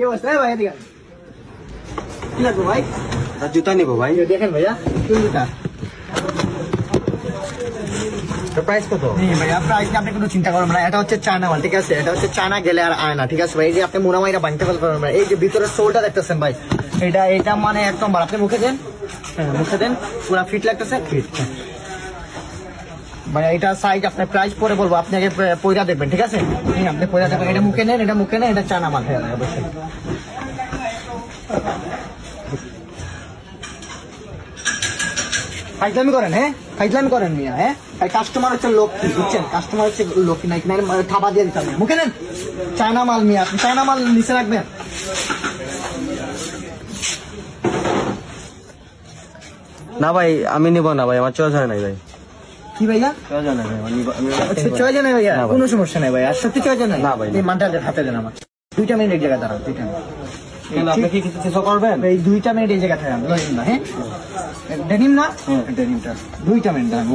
কি অবস্থা ভাই এদিকে। কি লাগবে ভাই? জুতা নিবো ভাই। দেখেন ভাইয়া কোন জুতা। প্রাইস কত? ভাইয়া প্রাইস আপনি কোনো চিন্তা করবেন না এটা হচ্ছে চায়না মাল ঠিক আছে? এটা হচ্ছে চায়না গেলে আর আয় না ঠিক আছে ভাই? এই যে আপনি মোনামাইরা বানতে পারবেন এই যে ভিতরের সোলটা দেখতেছেন ভাই এটা এটা মানে একদম আপনি মুখে দেন হ্যাঁ মুখে দেন পুরো ফিট লাগতেছে ফিট মানে এটা সাইজ আপনার প্রাইস পরে বলব। আপনি আগে পয়রা দেখবেন, ঠিক আছে? আপনি পয়রা দেখবেন। এটা মুখে নেন, এটা মুখে নেন, এটা মাল হ্যাঁ অবশ্যই। ফাইজলামি করেন হ্যাঁ? ফাইজলামি করেন মিয়া হ্যাঁ? কাস্টমার হচ্ছে লক্ষ্মী, বুঝছেন? কাস্টমার হচ্ছে লক্ষ্মী নাই কিনা থাবা দিয়ে দিতে হবে। মুখে নেন। চায়না মাল মিয়া, আপনি চায়না মাল নিচে রাখবেন। না ভাই, আমি নিব না ভাই, আমার চয়েস হয় নাই ভাই। কি ভাইয়া? আচ্ছা ভাইয়া? কোনো সমস্যা নেই ভাইয়া। সত্যি চয়ে যান না ভাই। এই মানটা হাতে দেন আমার। দুইটা মিনিট এক জায়গায় দাঁড়ান দুইটা আপনি কি কিছু কিছু করবেন? এই দুইটা মিনিট এই জায়গায় থাকেন হ্যাঁ? ডেনিম না? ডেনিমটা দুইটা মিনিট দাঁড়ান।